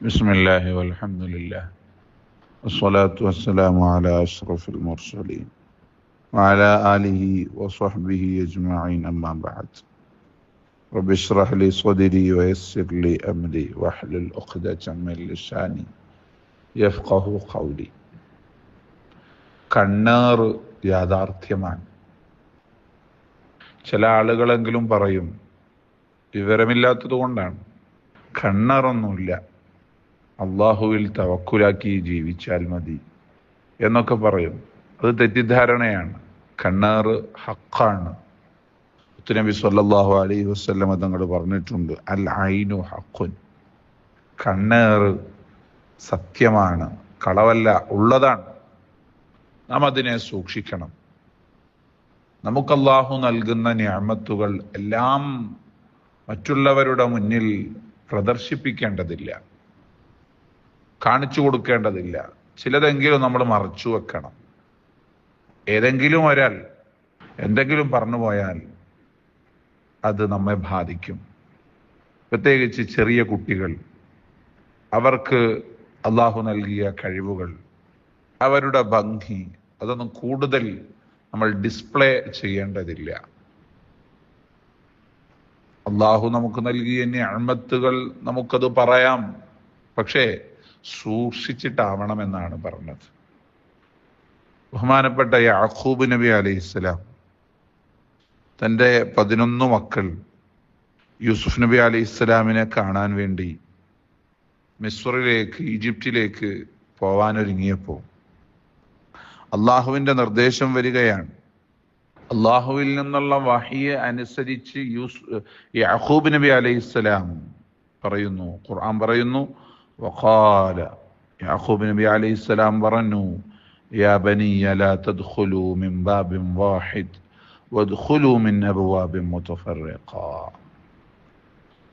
بسم الله والحمد لله والصلاة والسلام على أشرف المرسلين وعلى آله وصحبه أجمعين أما بعد رب اشرح لي صدري ويسر لي أمري واحلل عقدة من لساني يفقه قولي കണ്ണേറ് യാഥാർത്ഥ്യമാണ് ചില ആളുകളെങ്കിലും പറയും വിവരമില്ലാത്തത് കൊണ്ടാണ് കണ്ണറൊന്നുമില്ല അള്ളാഹുവിൽ തവക്കുലാക്കി ജീവിച്ചാൽ മതി എന്നൊക്കെ പറയും. അത് തെറ്റിദ്ധാരണയാണ്. കണ്ണാറ് ഹക്കാണ്. നബി സല്ലാഹു അലൈഹി വസ്ലം തങ്ങൾ പറഞ്ഞിട്ടുണ്ട് അൽ ഐനു ഹക്കുൻ കണ്ണേറ് സത്യമാണ് കളവല്ല ഉള്ളതാണ്. നാം അതിനെ സൂക്ഷിക്കണം. നമുക്ക് അള്ളാഹു നൽകുന്ന ഞാമത്തുകൾ എല്ലാം മറ്റുള്ളവരുടെ മുന്നിൽ പ്രദർശിപ്പിക്കേണ്ടതില്ല. കാണിച്ചു കൊടുക്കേണ്ടതില്ല. ചിലതെങ്കിലും നമ്മൾ മറച്ചു വെക്കണം. ഏതെങ്കിലും ഒരാൾ എന്തെങ്കിലും പറഞ്ഞു പോയാൽ അത് നമ്മെ ബാധിക്കും. പ്രത്യേകിച്ച് ചെറിയ കുട്ടികൾ. അവർക്ക് അള്ളാഹു നൽകിയ കഴിവുകൾ അവരുടെ ഭംഗി അതൊന്നും കൂടുതൽ നമ്മൾ ഡിസ്പ്ലേ ചെയ്യേണ്ടതില്ല. അള്ളാഹു നമുക്ക് നൽകിയ ഞാമത്തുകൾ നമുക്കത് പറയാം. പക്ഷേ സൂക്ഷിച്ചിട്ടാവണമെന്നാണ് പറഞ്ഞത്. ബഹുമാനപ്പെട്ട യാഖൂബ് നബി അലൈഹിസ്സലാം തന്റെ പതിനൊന്ന് മക്കൾ യൂസുഫ് നബി അലൈഹിസ്സലാമിനെ കാണാൻ വേണ്ടി മിസ്റിലേക്ക് ഈജിപ്തിലേക്ക് പോവാനൊരുങ്ങിയപ്പോൾ അള്ളാഹുവിന്റെ നിർദ്ദേശം വരികയാണ്. അള്ളാഹുവിൽ നിന്നുള്ള വഹിയെ അനുസരിച്ച് യൂസ് യാഹൂബ് നബി അലൈഹിസ്സലാം പറയുന്നു ഖുർആൻ പറയുന്നു വഖാല യാഹൂബ് നബി അലൈഹിസ്സലാം പറഞ്ഞു يا بني لا تدخلوا من باب واحد وادخلوا من أبواب متفرقة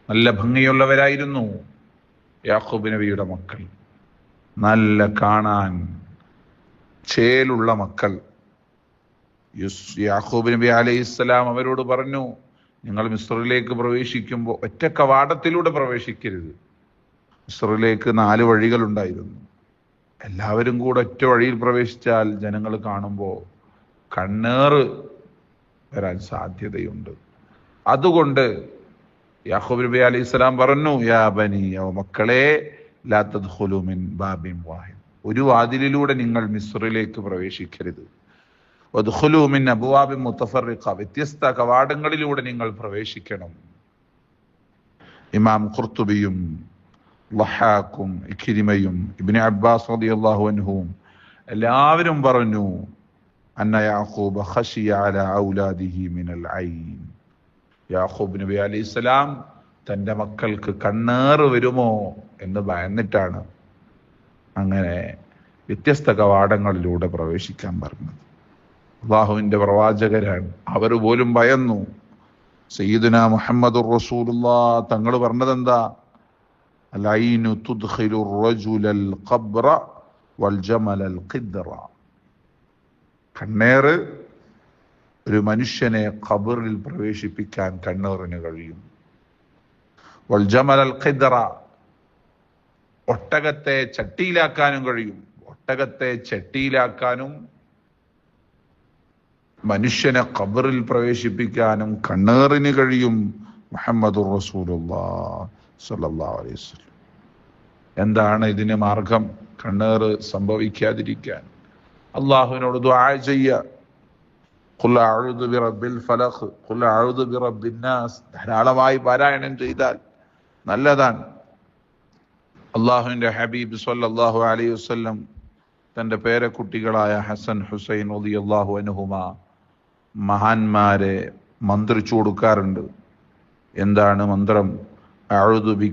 നല്ല ഭംഗിയുള്ളവരായിരുന്നു യാക്കൂബ് നബിയുടെ മക്കൾ. നല്ല കാണാൻ ചേലുള്ള മക്കൾ. യാക്കൂബ് നബി അലൈഹി ഇസ്ലാം അവരോട് പറഞ്ഞു നിങ്ങൾ മിസ്റിലേക്ക് പ്രവേശിക്കുമ്പോൾ ഒറ്റ കവാടത്തിലൂടെ പ്രവേശിക്കരുത്. മിസ്റിലേക്ക് നാല് വഴികളുണ്ടായിരുന്നു. എല്ലാവരും കൂടെ ഒറ്റ വഴിയിൽ പ്രവേശിച്ചാൽ ജനങ്ങൾ കാണുമ്പോൾ കണ്ണേറ് വരാൻ സാധ്യതയുണ്ട്. അതുകൊണ്ട് യാഹൂബ് നബി അലൈഹി ഇസ്ലാം പറഞ്ഞു യാ ബനി മക്കളെ തദ്ഖുലു മിൻ ബാബിൻ വാഹിദ്. ഒരു വാതിലിലൂടെ നിങ്ങൾ മിസ്രിലേക്ക് പ്രവേശിക്കരുത്. മിൻ അബുവാബിൻ മുത്തഫറിഖ വ്യത്യസ്ത കവാടങ്ങളിലൂടെ നിങ്ങൾ പ്രവേശിക്കണം. ഇമാം ഖുർത്തുബിയും ലഹാക്കും ഇഖിരിമയും ഇബ്നു അബ്ബാസ് അള്ളാഹു അൻഹുവും എല്ലാവരും പറഞ്ഞു അന്ന യാഹൂബ് അല മിനൽ യാഖൂബ് നബി അലൈഹിസ്സലാം തന്റെ മക്കൾക്ക് കണ്ണേറ് വരുമോ എന്ന് ഭയന്നിട്ടാണ് അങ്ങനെ വ്യത്യസ്ത കവാടങ്ങളിലൂടെ പ്രവേശിക്കാൻ പറഞ്ഞത്. അള്ളാഹുവിന്റെ പ്രവാചകരാണ്. അവർ പോലും ഭയന്നു. സയ്യിദുന മുഹമ്മദ് റസൂലുള്ള തങ്ങൾ പറഞ്ഞത് എന്താ تدخل الرجل القبر والجمل القدر. കണ്ണേറ് ഒരു മനുഷ്യനെ ഖബറിൽ പ്രവേശിപ്പിക്കാൻ കണ്ണേറിന് കഴിയും. വൽ ജമലൽ ഖിദ്റ ഒട്ടകത്തെ ചട്ടിയിലാക്കാനും കഴിയും. ഒട്ടകത്തെ ചട്ടിയിലാക്കാനും മനുഷ്യനെ ഖബറിൽ പ്രവേശിപ്പിക്കാനും കണ്ണേറിന് കഴിയും മുഹമ്മദ് അലൈഹി എന്താണ് ഇതിന് മാർഗം? കണ്ണേറ് സംഭവിക്കാതിരിക്കാൻ. അള്ളാഹുവിനോട് ദുആ ചെയ്യ. ധാരാളമായി പാരായണം ചെയ്താൽ നല്ലതാണ്. അള്ളാഹുവിന്റെ ഹബീബ് സല്ലല്ലാഹു അലൈഹി വസല്ലം തന്റെ പേരക്കുട്ടികളായ ഹസൻ ഹുസൈൻ ഒലി അള്ളാഹു അനുഹുമ മഹാന്മാരെ മന്ത്രിച്ചു കൊടുക്കാറുണ്ട്. എന്താണ് മന്ത്രം? അഴുതു ബി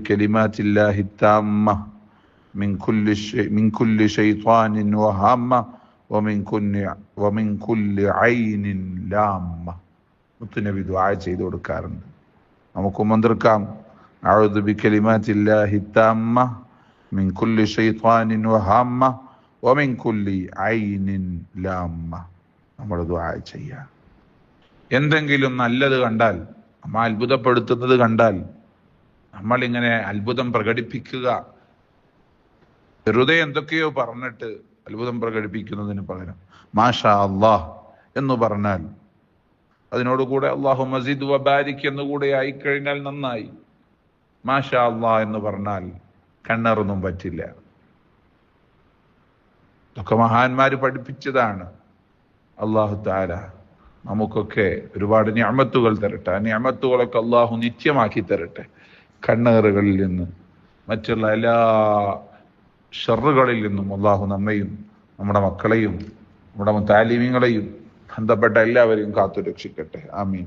التامة من كل شيء മിൻ കുല്ലി شيطان وهامة വമിൻ കുല്ലി വമിൻ കുല്ലി عين لامة. മുത്തുനബി ദുആ ചെയ്തു കൊടുക്കാറുണ്ട്. നമുക്ക് മന്ത്രിക്കാം അഴുതു ബി കലിമാത്തില്ലാഹി താമ്മ മിൻ കുല്ലി ശൈത്വാനിൻ വഹാമ്മ വമിൻ കുല്ലി ഐനിൻ ലാമ്മ നമ്മൾ ദുആ ചെയ്യാം. എന്തെങ്കിലും നല്ലത് കണ്ടാൽ നമ്മ അത്ഭുതപ്പെടുത്തുന്നത് കണ്ടാൽ നമ്മൾ ഇങ്ങനെ അത്ഭുതം പ്രകടിപ്പിക്കുക. വെറുതെ എന്തൊക്കെയോ പറഞ്ഞിട്ട് അത്ഭുതം പ്രകടിപ്പിക്കുന്നതിന് പകരം മാഷാ അള്ളാഹ് എന്ന് പറഞ്ഞാൽ അതിനോടുകൂടെ അള്ളാഹു മസീദ് വബാരിക് എന്നുകൂടെ ആയിക്കഴിഞ്ഞാൽ നന്നായി. മാഷാ അള്ളാഹ് എന്ന് പറഞ്ഞാൽ കണ്ണറൊന്നും പറ്റില്ല. ഇതൊക്കെ മഹാന്മാര് പഠിപ്പിച്ചതാണ്. അള്ളാഹു താര നമുക്കൊക്കെ ഒരുപാട് ഞാമത്തുകൾ തരട്ടെ. ആ ഞാമത്തുകളൊക്കെ അള്ളാഹു നിത്യമാക്കി തരട്ടെ. കണ്ണേറുകളിൽ നിന്ന് മറ്റുള്ള എല്ലാ ഷെറുകളിൽ നിന്നും അള്ളാഹു നമ്മയും നമ്മുടെ മക്കളെയും നമ്മുടെ താലിമ്യങ്ങളെയും ബന്ധപ്പെട്ട എല്ലാവരെയും കാത്തുരക്ഷിക്കട്ടെ. ആമീൻ.